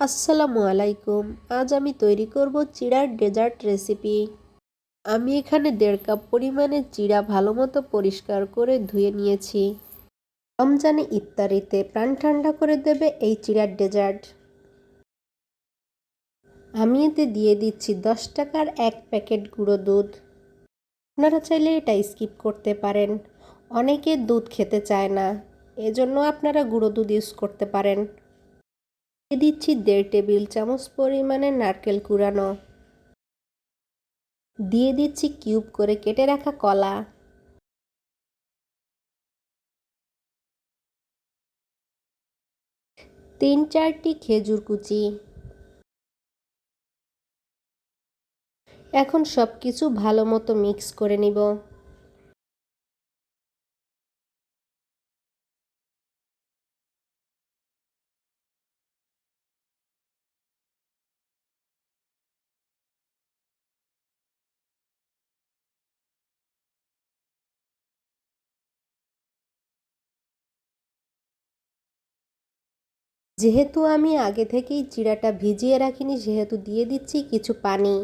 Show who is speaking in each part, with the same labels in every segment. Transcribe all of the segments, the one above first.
Speaker 1: আসসালামু আলাইকুম। আজ আমি তৈরি করব চিড়ার ডেজার্ট রেসিপি। আমি এখানে দেড় কাপ পরিমাণে চিড়া ভালো মতো পরিষ্কার করে ধুয়ে নিয়েছি। রমজানে ইফতারিতে প্রাণ ঠান্ডা করে দেবে এই চিড়ার ডেজার্ট। আমি এতে দিয়ে দিচ্ছি দশ টাকার এক প্যাকেট গুঁড়ো দুধ। আপনারা চাইলে এটা স্কিপ করতে পারেন। অনেকে দুধ খেতে চায় না। এজন্য আপনারা গুঁড়ো দুধ ইউজ করতে পারেন। দিচ্ছি দেড় টেবিল চামচ পরিমাণে নারকেল কুড়ানো। দিয়ে দিচ্ছি কিউব করে কেটে রাখা কলা। তিন চারটি খেজুর কুচি। এখন সব কিছু ভালো মতো মিক্স করে নিব। যেহেতু আমি আগে থেকেই চিড়াটা ভিজিয়ে রাখিনি, সেহেতু দিয়ে দিচ্ছি কিছু পানি।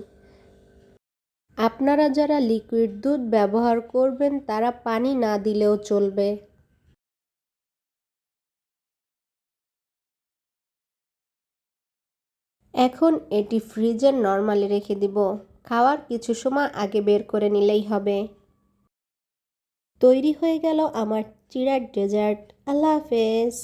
Speaker 1: আপনারা যারা লিকুইড দুধ ব্যবহার করবেন, তারা পানি না দিলেও চলবে। এখন এটি ফ্রিজের নর্মালে রেখে দিব। খাওয়ার কিছু সময় আগে বের করে নিলেই হবে। তৈরি হয়ে গেল আমার চিড়ার ডেজার্ট। আল্লাহ হাফেজ।